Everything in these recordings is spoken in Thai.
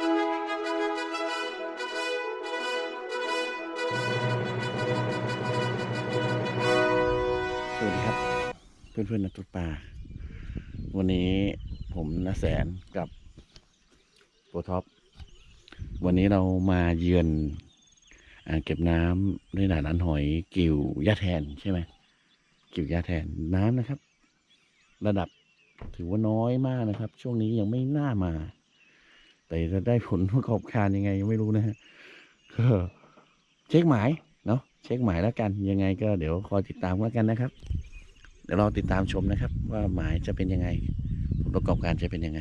สวัสดีครับ เพื่อนเพื่อนๆนักตกปลาวันนี้ผมนาแสนกับโปรท็อป วันนี้เรามาเยือนอ่างเก็บน้ำในด่านอันหอยกิ่วยาแทนใช่ไหมกิ่วยาแทนน้ำนะครับ ระดับถือว่าน้อยมากนะครับ ช่วงนี้ยังไม่น่ามา แต่จะได้ผลประกอบการยังไงยังไม่รู้นะฮะก็เช็คหมายเนาะเช็คหมายแล้วกันยังไงก็เดี๋ยวคอยติดตามแล้วกันนะครับ เดี๋ยวรอติดตามชมนะครับ ว่าหมายจะเป็นยังไง ผลประกอบการจะเป็นยังไง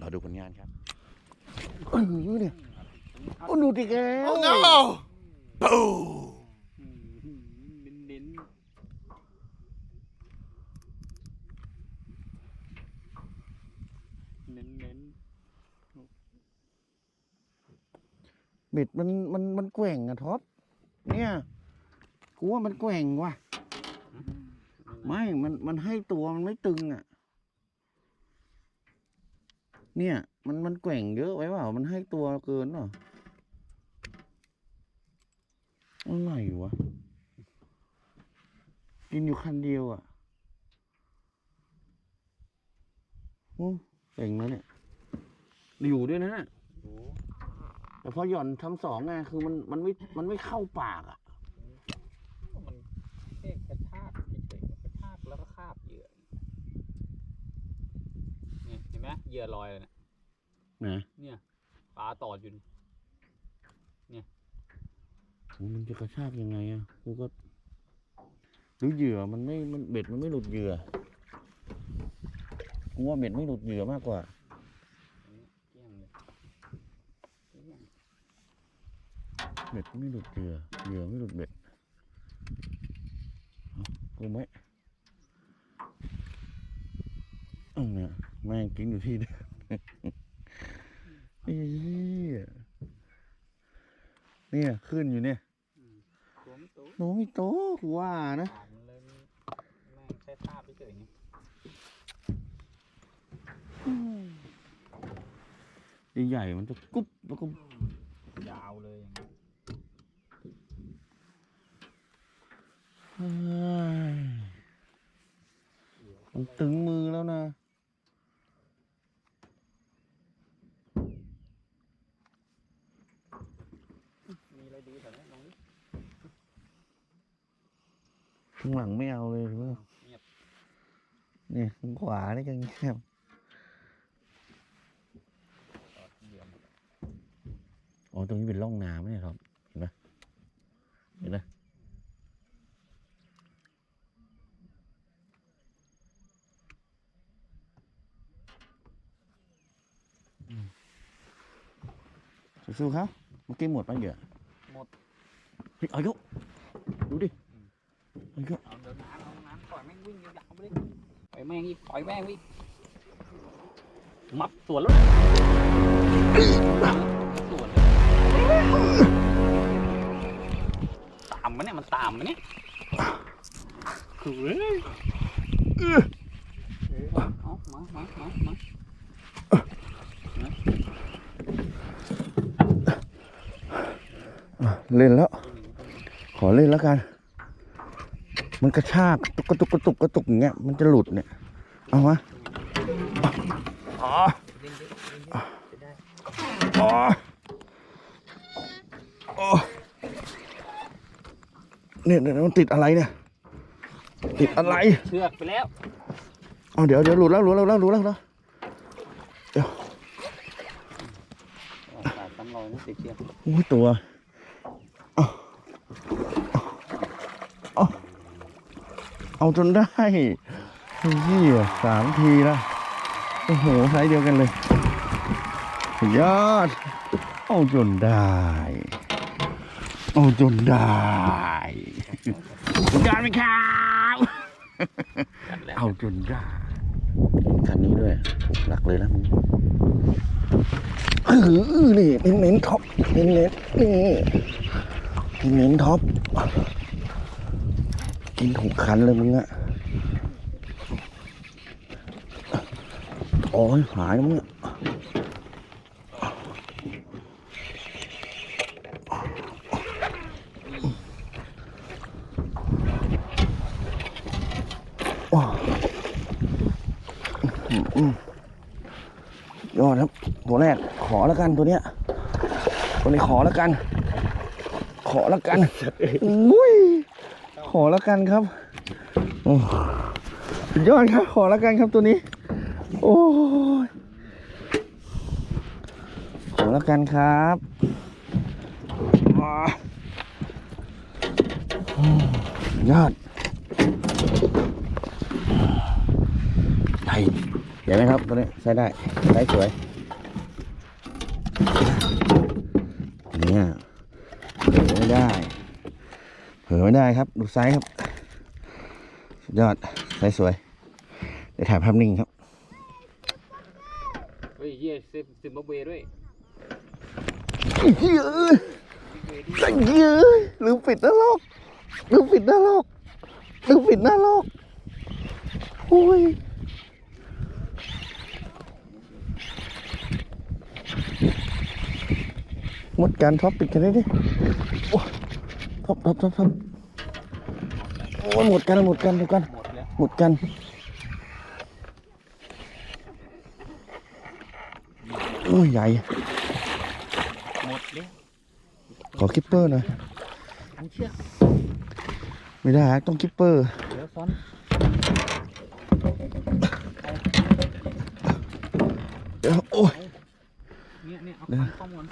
รอดูผลงานครับโอ้โหเนี่ยโอ้ดูดิแก Oh no! Boom! เน้นเน้นเน้นเน้น เบ็ดมันมันมันแกว่งอะท็อปเนี่ยกูว่ามันแกว่งว่ะ ไม่ มันมันให้ตัวมันไม่ตึงอะเนี่ย มันมันแกว่งเยอะไว้เปล่ามันให้ตัวเกินเปล่าอะไรวะกินอยู่คันเดียวอะโอ้เก่งแล้วเนี่ย อยู่ด้วยนะน่ะโอ้ แต่พอหย่อนทำสองไงคือมันมันไม่มันไม่เข้าปากอะมันแค่กระชากเฉยๆกระชากแล้วก็คาบเหยื่อเนี่ยเห็นไหมเหยื่อลอยเลยเนี่ยนะเนี่ยปลาตอดอยู่นี่มันจะกระชากยังไงอะกูก็หรือเหยื่อมันไม่มันเบ็ดมันไม่หลุดเหยื่อกูว่าเบ็ดไม่หลุดเหยื่อมากกว่า เกลี้ยงเลยเกลี้ยง เบ็ดไม่หลุดเหยื่อเหยื่อไม่หลุดเบ็ดกูไหมเอาเนี่ยแม่งกินอยู่ที่เดิมไอ้เหี้ยเนี่ยขึ้นอยู่เนี่ยตัวไม่โตกูว่านะขาดมันเลยมันแม่งแค่คาบเฉยใหญ่ๆมันจะกุ๊บแล้วก็ยาวเลยอย่างนี้ เฮ้ย มันตึงมือแล้วนะ มีอะไรดีแถวนี้ลองดิข้างหลังไม่เอาเลยหรือว่าเงียบเนี่ยข้างขวานี่ก็เงียบตอดเหยื่อหมดอ๋อ ตรงนี้เป็นร่องน้ำเนี่ยครับ เห็นไหมเห็นไหม สู้ๆครับเมื่อกี้หมดไปะเหยื่อหมดเฮ้ยเอาอีกแล้วดูดิเอาอีกแล้วเอาเดินน้ำเอาน้ำปล่อยแม่งวิ่งยาวๆไปเลยปล่อยแม่งอีกปล่อยแม่งวิ่งมับสวนแล้วสวนเลยตามมันเนี่ยมันตามมันเนี่ยเฮ้ยเอามามามามา เล่นแล้ว ขอเล่นแล้วกัน มันกระชากตุกกระตุกกระตุกกระตุกอย่างเงี้ยมันจะหลุดเนี่ย เอาวะอ๋ออ๋ออ๋อเนี่ยเดี๋ยวมันติดอะไรเนี่ย ติดอะไร เชือกไปแล้วเอาเดี๋ยวเดี๋ยวหลุดแล้วหลุดแล้วหลุดแล้วหลุดแล้วสายตำรอยนี่ติดเชือกโอ้ยตัวเอาเอา เอาจนได้เฮียสามทีละโอ้โหไซส์เดียวกันเลยสุดยอด เอาจนได้ เอาจนได้สุดยอดไหมครับกัดแล้วเอาจนได้คันนี้ด้วยหลักเลยนะมึงเออนี่เน้นเน้นๆท็อปเน้นเน้นๆนี่เน้นๆท็อปินถูกขันเลยมึงอะโอ้ยหายมึงอะยอดครับตัวแรกขอแล้วกันตัวเนี้ยตัวนี้ขอแล้วกัน ขอแล้วกันอุ้ย ขอแล้วกันครับโอ้สุดยอดครับขอแล้วกันครับตัวนี้ โอ้ยขอแล้วกันครับยอดใหญ่ใหญ่ไหมครับตัวนี้ใช้ได้ใช้สวยเนี่ยเผลอไม่ได้ เผลอ ไม่ได้ครับ ดูไซส์ครับ สุดยอดไซส์สวยเดี๋ยวถ่ายภาพนิ่งครับเฮ้ยเฮียซิมซิมบับเวด้วยเฮ้ยใจเยอะลืมปิดหน้าลอกลืมปิดหน้าลอกลืมปิดหน้าลอกโอ้ยหมดการท็อปปิดกันได้ดิโอ้ท็อปท็อปท็อปท็อป โอ้ยหมดกันหมดกันหมดกันหมดแล้วหมดกันโอ้ยใหญ่หมดแล้วขอคิปเปอร์หน่อยอันเชือกไม่ได้ฮะต้องคิปเปอร์เดี๋ยวซ้อนเดี๋ยวโอ้ยเนี่ยเนี่ยเอาเดี๋ยวคันข้อมูล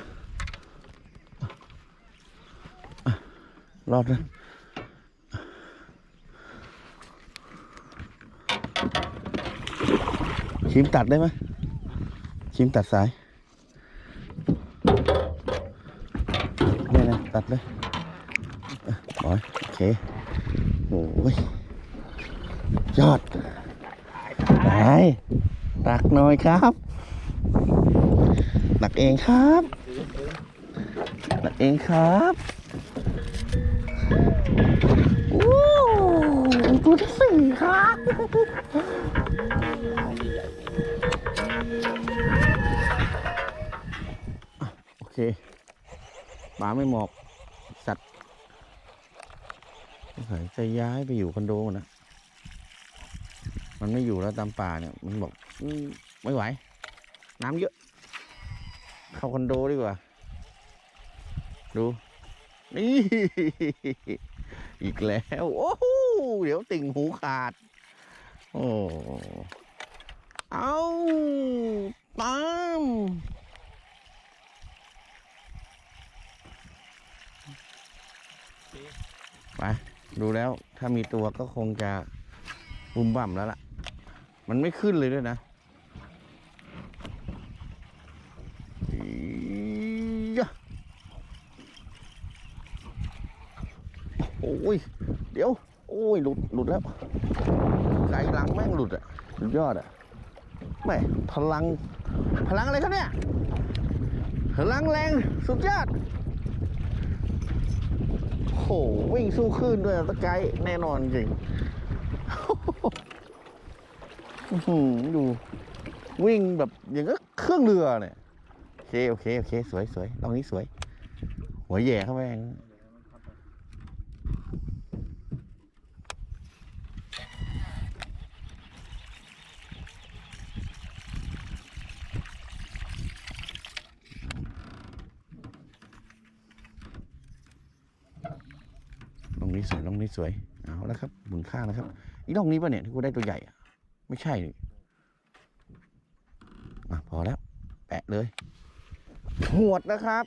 รอดนะ ชิมตัดได้ไหมชิมตัดสายนี่นะตัดเลยบอยโอเคโอ้ยยอดไหนตักหน่อยครับตักเองครับตักเองครับ ตัวที่สี่ครับโอเคหมาไม่หมอบสัตว์สงจะย้ายไปอยู่คอนโดนะ มันไม่อยู่แล้วตามป่าเนี่ย มันบอกอไม่ไหว น้ำเยอะ เข้าคอนโดดีกว่า ดู นี่ อีกแล้ว โอ้โหเดี๋ยวติ่งหูขาด โอ้เอาตามไปดูแล้วถ้ามีตัวก็คงจะบุมบ่ำแล้วล่ะ มันไม่ขึ้นเลยด้วยนะอียะ โอ้ย เดี๋ยว โอ้ย หลุด หลุดแล้วไก่หลังแม่งหลุดอะสุดยอดอะแม่พลัง พลังอะไรครับเนี่ย พลังแรง สุดยอดโอ้โหวิ่งสู้คลื่นด้วยตะไกด์แน่นอนจริงหือดูวิ่งแบบอย่างก็เครื่องเรือเนี่ย โอเค โอเค โอเค สวยสวยลองนี้สวย หัวแหย่เข้าไปอย่างนั้นลอง นี้สวยลองนี้สวย เอาแล้วครับหมุนข้างนะครับอีลองนี้ป่ะเนี่ยที่กูได้ตัวใหญ่อะไม่ใช่นี่อะพอแล้ว แปะเลยหวดนะครับ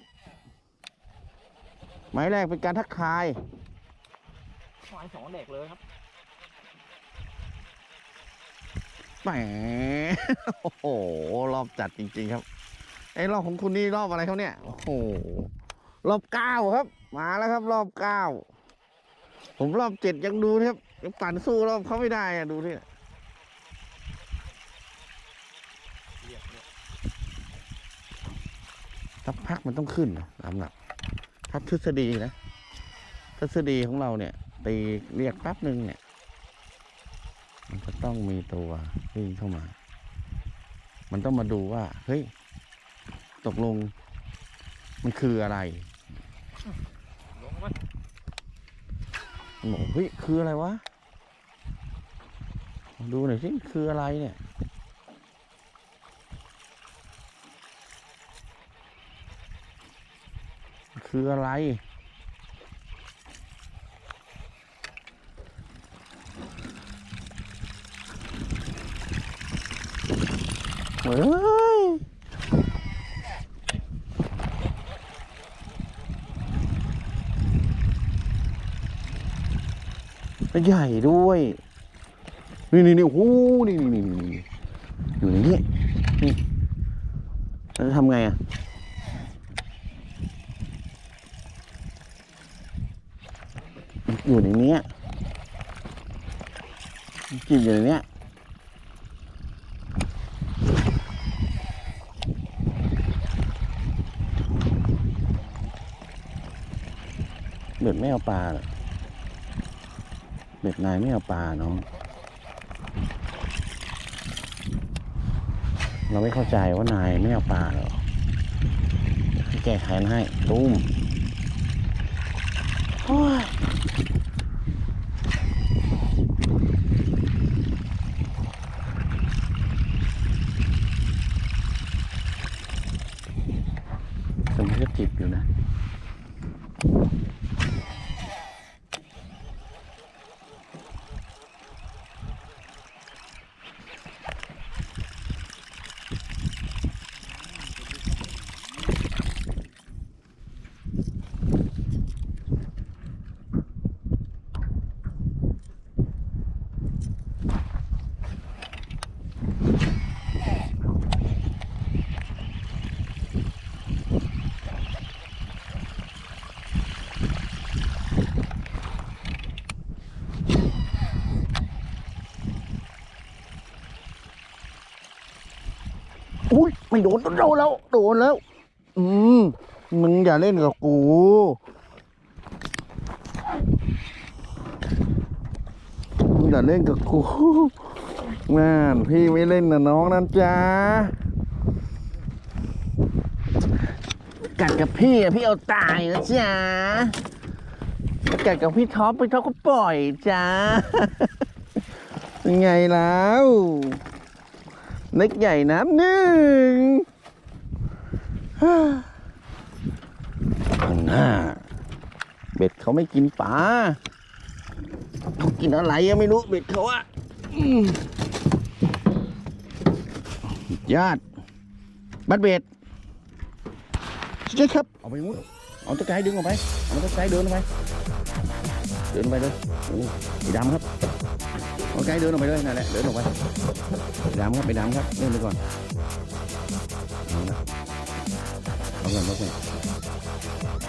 ไม้แรกเป็นการทักทายควายสองเด็กเลยครับแหมโอ้โห รอบจัดจริง ๆ ครับ ไอ้รอบของคุณนี่รอบอะไรเขาเนี่ย โอ้โห รอบเก้าครับ มาแล้วครับ รอบเก้า ผมรอบเจ็ดยังดูนะครับยังปั่นสู้รอบเขาไม่ได้อะดูที่สักพักมันต้องขึ้นนะตามหลักถ้าทฤษฎีนะทฤษฎีของเราเนี่ย ตีเรียกแป๊บหนึ่งเนี่ย มันจะต้องมีตัววิ่งเข้ามา มันต้องมาดูว่า เฮ้ย ตกลง มันคืออะไร บอกเฮ้ยคืออะไรวะ ดูหน่อยสิคืออะไรเนี่ยคืออะไร เฮ้ ใหญ่ด้วย นี่นี่นี่โอ้โหนี่นี่นี่นี่อยู่ในนี้นี่แล้วจะทำไงอะอยู่ในนี้กินอยู่ในนี้ยเบ็ดไม่เอาปลาเหรอ เบ็ดนายไม่เอาปลาน้อง เราไม่เข้าใจว่านายไม่เอาปลาหรอให้แก้แค้นให้ตุ้มโอ้ยแต่มันก็จิบอยู่นะ อุ้ยไม่โดนโดนแล้ว โดนแล้ว อืมมึงอย่าเล่นกับกูมึงอย่าเล่นกับกูนั่นพี่ไม่เล่นนะน้องนั่นจ้ากัดกับพี่อะพี่เอาตายนะจ๊ะกัดกับพี่ท็อปพี่ท็อปก็ปล่อยจ้าเป็นไงแล้ว เล็กใหญ่น้ำหนึ่งฮ่าข้างหน้า เบ็ดเขาไม่กินปลาเขากินอะไรยังไม่รู้เบ็ดเขาอะอยอดบัดเบ็ดใช่ครับเอาไปมุดเอาตะไคร้ดึงออกไปเอาตะไคร้เดินออกไป เดินไปเลยโอ้สีดำครับ เอาไคร้เดินออกไปเลยนั่นแหละเดินออกไปไปดำครับไปดำครับเล่นไปก่อนเอาละเอาก่อน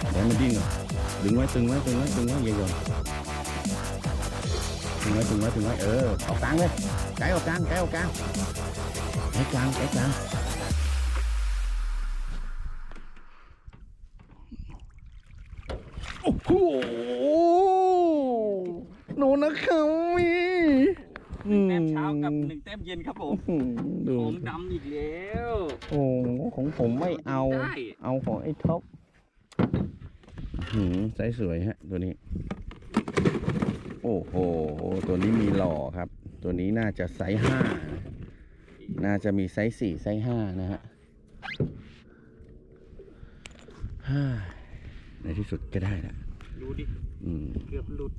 เอาเงินเดี๋ยวมันดิ้นก่อดึงไว้ตึงไว้ตึงไว้ตึงไว้เย่าโยนตึงไว้ตึงไว้ตึงไว้เออออกกลางเลยไกลออกกลางไกลออกกลางไกลกลางไกลกลางโอ้โหโน่นนะครับมี หนึ่งแต้มเช้ากับหนึ่งแต้มเย็นครับผมอืมดูผมดำอีกแล้วโอ้ของผมไม่เอา ได้เอาของไอ้ท็อปหืมไซส์สวยฮะ ตัวนี้ โอ้โห ตัวนี้มีหล่อครับ ตัวนี้น่าจะไซส์ห้าน่าจะมีไซส์สี่ไซส์ห้านะฮะฮ่าในที่สุดก็ได้ละ ดูดิ อืม เกือบหลุด